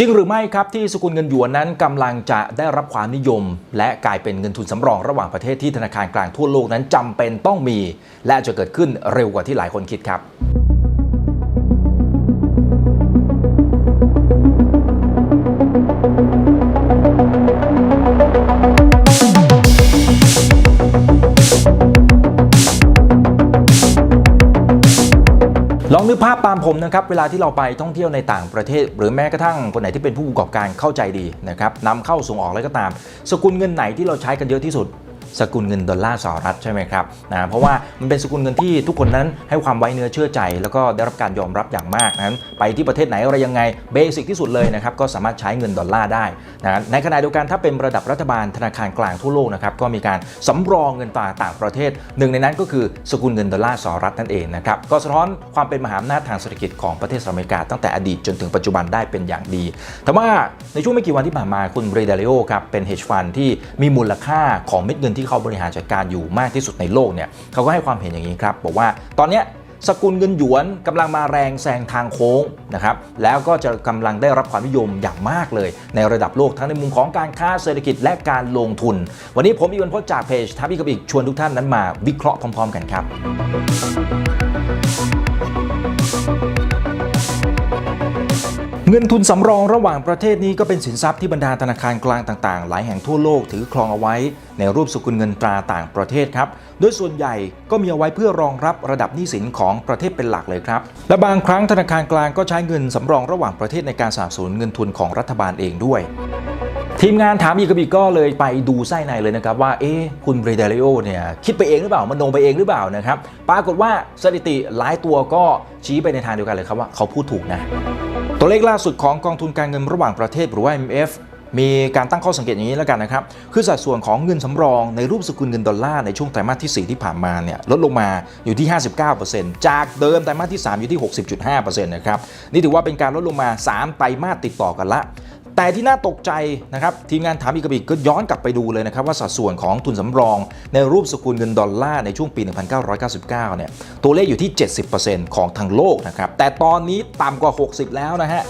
จริงหรือไม่ครับที่สกุลเงินหยวนนั้นกำลังจะได้รับความนิยม และกลายเป็นเงินทุนสำรองระหว่างประเทศที่ธนาคารกลางทั่วโลกนั้นจำเป็นต้องมี และจะเกิดขึ้นเร็วกว่าที่หลายคนคิดครับ ภาพตามผมนะครับเวลาที่เราไปท่องเที่ยวในต่างประเทศ หรือแม้กระทั่งคนไหนที่เป็นผู้ประกอบการเข้าใจดีนะครับนำเข้าส่งออกอะไรก็ตาม สกุลเงินไหนที่เราใช้กันเยอะที่สุด สกุลเงินดอลลาร์สหรัฐใช่ไหมครับนะเพราะว่ามันเป็นสกุลเงินที่ทุกคนนั้นให้ความไว้เนื้อเชื่อใจ แล้วก็ได้รับการยอมรับอย่างมากนั้น ไปที่ประเทศไหนอะไรยังไงเบสิกที่สุดเลยนะครับก็สามารถใช้เงินดอลลาร์ได้นะในขณะเดียวกันถ้าเป็นระดับรัฐบาลธนาคารกลางทั่วโลกนะครับก็มีการสำรองเงินตราต่างประเทศ หนึ่งในนั้นก็คือสกุลเงินดอลลาร์สหรัฐนั่นเองนะครับก็สะท้อนความเป็นมหาอำนาจทางเศรษฐกิจของประเทศสหรัฐอเมริกาตั้งแต่อดีตจนถึงปัจจุบันได้เป็นอย่างดีแต่ว่าในช่วงไม่กี่วันที่ผ่านมาคุณเรเดลิโอครับเป็น hedge fund ที่มีมูลค่าของเม็ดเงินที่เขาบริหารจัดการอยู่มากที่สุดในโลกเนี่ยเขาก็ให้ความเห็นอย่างนี้ครับบอกว่าตอนเนี้ยสกุลเงินหยวนกำลังมาแรงแซงทางโค้งนะครับแล้วก็จะกำลังได้รับความนิยมอย่างมากเลย ในระดับโลกทั้งในมุมของการค้าเศรษฐกิจและการลงทุน วันนี้ผมอีวันพจน์จากเพจทับอีกกับอีกชวนทุกท่านนั้นมาวิเคราะห์พร้อม ๆ กันครับ เงินทุนสำรองระหว่างประเทศนี้ก็เป็นสินทรัพย์ที่บรรดาธนาคารกลางต่างๆ หลายแห่งทั่วโลกถือครองเอาไว้ ในรูปสกุลเงินตราต่างประเทศครับ โดยส่วนใหญ่ก็มีเอาไว้เพื่อรองรับระดับหนี้สินของประเทศเป็นหลักเลยครับ และบางครั้งธนาคารกลางก็ใช้เงินสำรองระหว่างประเทศในการสนับสนุนเงินทุนของรัฐบาลเองด้วยทีมงานถามอีกบีก็เลยไปดูไส้ในเลยนะครับว่าเอ๊ะคุณเบรเดลิโอเนี่ยคิดไปเองหรือเปล่ามันลงไปเองหรือเปล่านะครับปรากฏว่าสถิติหลายตัวก็ชี้ไปในทางเดียวกันเลยครับว่าเขาพูดถูกนะ ตัวเลขล่าสุดของกองทุนการเงินระหว่างประเทศหรือว่า IMF มีการตั้งข้อสังเกตอย่างนี้แล้วกันนะครับ คือสัดส่วนของเงินสำรองในรูปสกุลเงินดอลลาร์ในช่วงไตรมาสที่ 4 ที่ผ่านมาเนี่ยลดลงมาอยู่ที่ 59%จากเดิมไตรมาสที่ 3 อยู่ที่ 60.5%นะครับ นี่ถือว่าเป็นการลดลงมา 3 ไตรมาสติดต่อกันละ แต่ที่น่าตกใจนะครับทีมงานถามอีกกับอีกก็ย้อนกลับไปดูเลยนะครับว่าสัดส่วนของทุนสำรอง ในรูปสกุลเงินดอลลาร์ในช่วงปี 1999 เนี่ยตัวเลขอยู่ที่ 70%ของทั้งโลกนะครับแต่ตอนนี้ต่ำกว่า 60 แล้วนะฮะ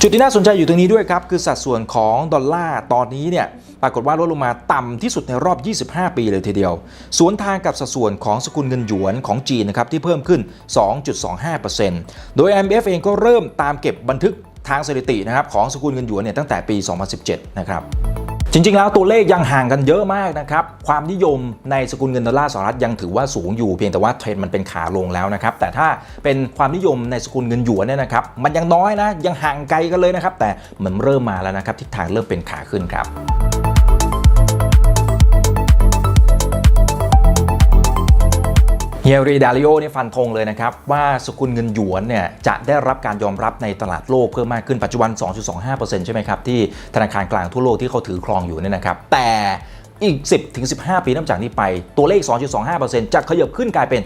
จุดที่น่าสนใจอยู่ตรงนี้ด้วยครับ คือสัดส่วนของดอลลาร์ตอนนี้เนี่ยปรากฏว่าลดลงมาต่ำที่สุดในรอบ 25 ปีเลยทีเดียว สวนทางกับสัดส่วนของสกุลเงินหยวนของจีนนะครับที่เพิ่มขึ้น 2.25%โดย IMF เองก็เริ่มตามเก็บบันทึก ทางสถิตินะครับของสกุลเงินหยวนเนี่ยตั้งแต่ปี 2017 นะครับจริง ๆ แล้วตัวเลขยังห่างกันเยอะมากนะครับ ความนิยมในสกุลเงินดอลลาร์สหรัฐยังถือว่าสูงอยู่เพียงแต่ว่าเทรนด์มันเป็นขาลงแล้วนะครับ แต่ถ้าเป็นความนิยมในสกุลเงินหยวนเนี่ยนะครับ มันยังน้อยนะ ยังห่างไกลกันเลยนะครับ แต่มันเริ่มมาแล้วนะครับทิศทางเริ่มเป็นขาขึ้นครับ เฮียรีดาริโอนี่ฟันธงเลยนะครับ ว่าสกุลเงินหยวนเนี่ยจะได้รับการยอมรับในตลาดโลกเพิ่มมากขึ้นปัจจุบัน 2.25%ใช่ไหมครับ ที่ธนาคารกลางทั่วโลกที่เขาถือครองอยู่เนี่ยนะครับ แต่อีก 10-15 ปีนับจากนี้ไป ตัวเลข 2.25%จะขยับขึ้นกลายเป็น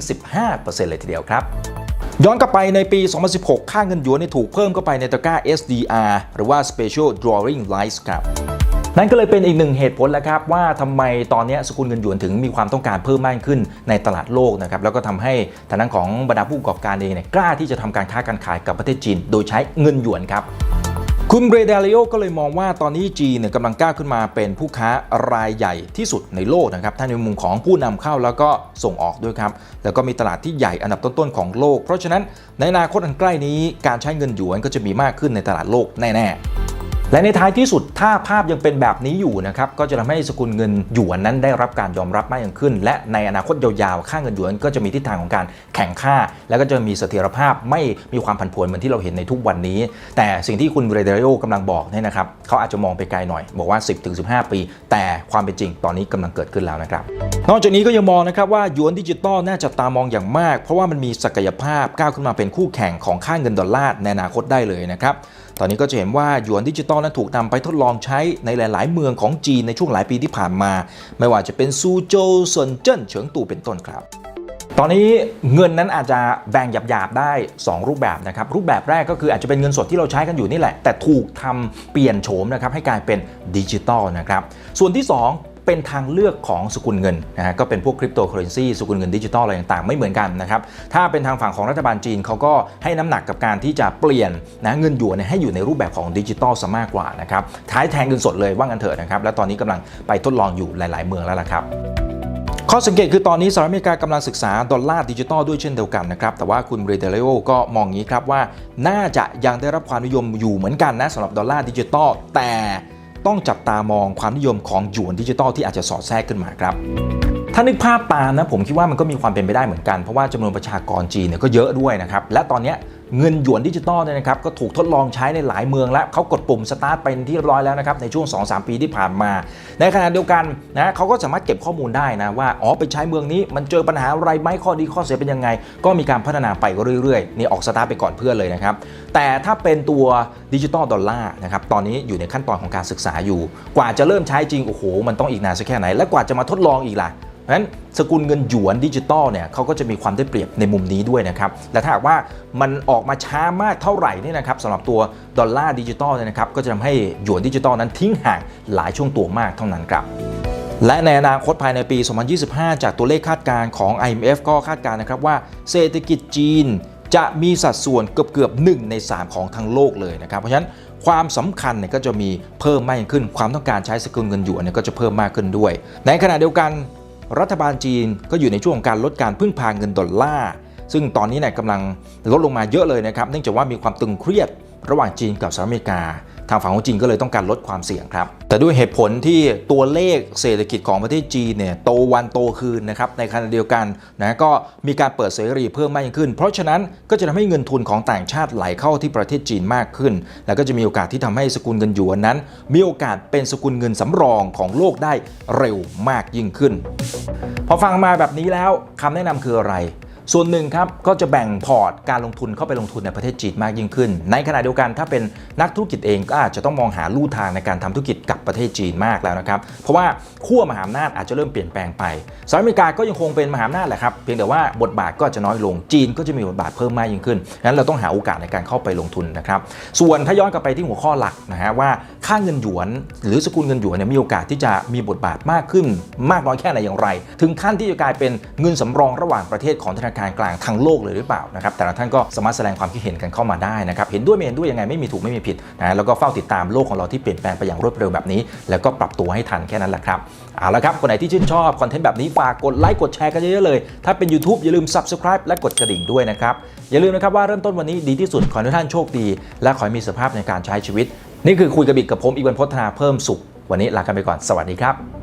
10-15%เลยทีเดียวครับย้อนกลับไปในปี 2016 ค่าเงินหยวนเนี่ยถูกเพิ่มเข้าไปในตะกร้า SDR หรือว่า Special Drawing Rights ครับ นั่นก็เลยเป็นอีกหนึ่งเหตุผลแล้วครับว่าทำไมตอนนี้สกุลเงินหยวนถึงมีความต้องการเพิ่มมากขึ้นในตลาดโลกนะครับแล้วก็ทำให้ทางด้านของบรรดาผู้ประกอบการเองเนี่ยกล้าที่จะทำการค้าการขายกับประเทศจีน โดยใช้เงินหยวนครับคุณเบรเดลิโอก็เลยมองว่าตอนนี้จีนเนี่ยกำลังก้าวขึ้นมาเป็นผู้ค้ารายใหญ่ที่สุดในโลกนะครับทั้งในมุมของผู้นำเข้าแล้วก็ส่งออกด้วยครับ แล้วก็มีตลาดที่ใหญ่อันดับต้นๆของโลก เพราะฉะนั้นในอนาคตอันใกล้นี้การใช้เงินหยวนก็จะมีมากขึ้นในตลาดโลกแน่ๆ และในท้ายที่สุดถ้าภาพยังเป็นแบบนี้อยู่นะครับก็จะทำให้สกุลเงินหยวนนั้นได้รับการยอมรับมากยิ่งขึ้น และในอนาคตยาวๆ ค่าเงินหยวนก็จะมีทิศทางของการแข่งค่า แล้วก็จะมีเสถียรภาพไม่มีความผันผวนเหมือนที่เราเห็นในทุกวันนี้ แต่สิ่งที่คุณเรเดโอกำลังบอกเนี่ยนะครับเขาอาจจะมองไปไกลหน่อย บอกว่า 10-15 ปี แต่ความเป็นจริงตอนนี้กำลังเกิดขึ้นแล้วนะครับนอกจากนี้ก็ยังมองนะครับว่าหยวนดิจิตอลน่าจะตามองอย่างมาก เพราะว่ามันมีศักยภาพก้าวขึ้นมาเป็นคู่แข่งของค่าเงินดอลลาร์ในอนาคตได้เลยนะครับตอนนี้ก็จะเห็นว่าหยวนดิจิตอลนั้นถูกนำไปทดลองใช้ในหลาย ๆ เมืองของจีนในช่วงหลายปีที่ผ่านมา ไม่ว่าจะเป็นซูโจวเซินเจิ้นเฉิงตูเป็นต้นครับตอนนี้เงินนั้นอาจจะแบ่งหยาบๆได้ 2 รูปแบบนะครับ รูปแบบแรกก็คืออาจจะเป็นเงินสดที่เราใช้กันอยู่นี่แหละ แต่ถูกทำเปลี่ยนโฉมนะครับให้กลายเป็นดิจิตอลนะครับ ส่วนที่ 2 เป็นทางเลือกของสกุลเงินนะฮะก็เป็นพวกคริปโตเคอเรนซีสกุลเงินดิจิตอลอะไรต่างๆ ไม่เหมือนกันนะครับ ถ้าเป็นทางฝั่งของรัฐบาลจีนเขาก็ให้น้ำหนักกับการที่จะเปลี่ยนนะเงินหยวนให้อยู่ในรูปแบบของดิจิตอลซะมากกว่านะครับท้ายแทนเงินสดเลยว่างันเถอะนะครับและตอนนี้กำลังไปทดลองอยู่หลายๆ เมืองแล้วล่ะครับข้อสังเกตคือตอนนี้สหรัฐอเมริกากำลังศึกษาดอลลาร์ดิจิตอลด้วยเช่นเดียวกันนะครับ แต่ว่าคุณเรเดเลโอก็มองงี้ครับว่า น่าจะยังได้รับความนิยมอยู่เหมือนกันนะสำหรับดอลลาร์ดิจิตอลแต่ ต้องจับตามองความนิยมของหยวนดิจิตอลที่อาจจะสอดแทรกขึ้นมาครับถ้านึกภาพตามนะผมคิดว่ามันก็มีความเป็นไปได้เหมือนกัน เพราะว่าจำนวนประชากรจีนเนี่ยก็เยอะด้วยนะครับ และตอนนี้ เงินหยวนดิจิตอลเนี่ยนะครับก็ถูกทดลองใช้ในหลายเมืองแล้วเขากดปุ่มสตาร์ทไปที่เรียบร้อยแล้วนะครับในช่วง 2-3 ปีที่ผ่านมา ในขณะเดียวกันนะเขาก็สามารถเก็บข้อมูลได้นะว่าอ๋อไปใช้เมืองนี้มันเจอปัญหาอะไรไหมข้อดีข้อเสียเป็นยังไง ก็มีการพัฒนาไปเรื่อยๆนี่ออกสตาร์ทไปก่อนเพื่อนเลยนะครับแต่ถ้าเป็นตัวดิจิตอลดอลลาร์นะครับตอนนี้อยู่ในขั้นตอนของการศึกษาอยู่ กว่าจะเริ่มใช้จริงโอ้โหมันต้องอีกนานสักแค่ไหน และกว่าจะมาทดลองอีกล่ะ เพราะฉะนั้นสกุลเงินหยวนดิจิตอลเนี่ยเขาก็จะมีความได้เปรียบในมุมนี้ด้วยนะครับและถ้าหากว่ามันออกมาช้ามากเท่าไหร่นี่นะครับสำหรับตัวดอลลาร์ดิจิตอลเนี่ยนะครับก็จะทำให้หยวนดิจิตอลนั้นทิ้งห่างหลายช่วงตัวมากเท่านั้นครับและในอนาคตภายในปี 2025 จากตัวเลขคาดการณ์ของ IMF ก็คาดการณ์นะครับว่าเศรษฐกิจจีนจะมีสัดส่วนเกือบเกือบๆ1ใน 3 ของทั้งโลกเลยนะครับ เพราะฉะนั้นความสำคัญเนี่ยก็จะมีเพิ่มมากขึ้น ความต้องการใช้สกุลเงินหยวนเนี่ยก็จะเพิ่มมากขึ้นด้วย ในขณะเดียวกัน รัฐบาลจีนก็อยู่ในช่วงของการลดการพึ่งพาเงินดอลลาร์ซึ่งตอนนี้เนี่ยกำลังลดลงมาเยอะเลยนะครับ เนื่องจากว่ามีความตึงเครียดระหว่างจีนกับสหรัฐอเมริกาางฝั่งของจีนก็เลยต้องการลดความเสี่ยงครับ แต่ด้วยเหตุผลที่ตัวเลขเศรษฐกิจของประเทศจีนเนี่ยโตวันโตคืนนะครับในขณะเดียวกันนะก็มีการเปิดเสรีเพิ่มมากยิ่งขึ้น เพราะฉะนั้นก็จะทำให้เงินทุนของต่างชาติไหลเข้าที่ประเทศจีนมากขึ้น แล้วก็จะมีโอกาสที่ทำให้สกุลเงินหยวนนั้น มีโอกาสเป็นสกุลเงินสำรองของโลกได้เร็วมากยิ่งขึ้น พอฟังมาแบบนี้แล้วคำแนะนำคืออะไร ส่วนหนึ่งครับก็จะแบ่งพอร์ตการลงทุนเข้าไปลงทุนในประเทศจีนมากยิ่งขึ้น ในขณะเดียวกันถ้าเป็นนักธุรกิจเองก็อาจจะต้องมองหาลู่ทางในการทำธุรกิจก ประเทศจีนมากแล้วนะครับ เพราะว่าขั้วมหาอำนาจอาจจะเริ่มเปลี่ยนแปลงไปสหรัฐอเมริกาก็ยังคงเป็นมหาอำนาจแหละครับเพียงแต่ว่าบทบาทก็จะน้อยลงจีนก็จะมีบทบาทเพิ่มมากยิ่งขึ้นงั้นเราต้องหาโอกาสในการเข้าไปลงทุนนะครับ ส่วนถ้าย้อนกลับไปที่หัวข้อหลักนะฮะว่าค่าเงินหยวน หรือสกุลเงินหยวนเนี่ยมีโอกาสที่จะมีบทบาทมากขึ้น มากน้อยแค่ไหนอย่างไร ถึงขั้นที่จะกลายเป็นเงินสำรองระหว่างประเทศของธนาคารกลางทั้งโลกเลยหรือเปล่านะครับแต่ละท่านก็สามารถแสดงความคิดเห็นกันเข้ามาได้นะครับเห็นด้วยไม่เห็นด้วยยังไงไม่มีถูกไม่มีผิดนะแล้วก็เฝ้าติดตามโลกของเราที่เปลี่ยนแปลงไปอย่างรวดเร็วแบบนี้ แล้วก็ปรับตัวให้ทันแค่นั้นแหละครับเอาละครับคนไหนที่ชื่นชอบคอนเทนต์แบบนี้ฝากกดไลค์กดแชร์กันเยอะๆเลย ถ้าเป็น YouTube อย่าลืม Subscribe และกดกระดิ่งด้วยนะครับอย่าลืมนะครับว่าเริ่มต้นวันนี้ดีที่สุดขอให้ทุกท่านโชคดี และขอให้มีสภาพในการใช้ชีวิต นี่คือคุยกับบิ๊กกับผมอีกวันพฒนาเพิ่มสุข วันนี้ลากันไปก่อนสวัสดีครับ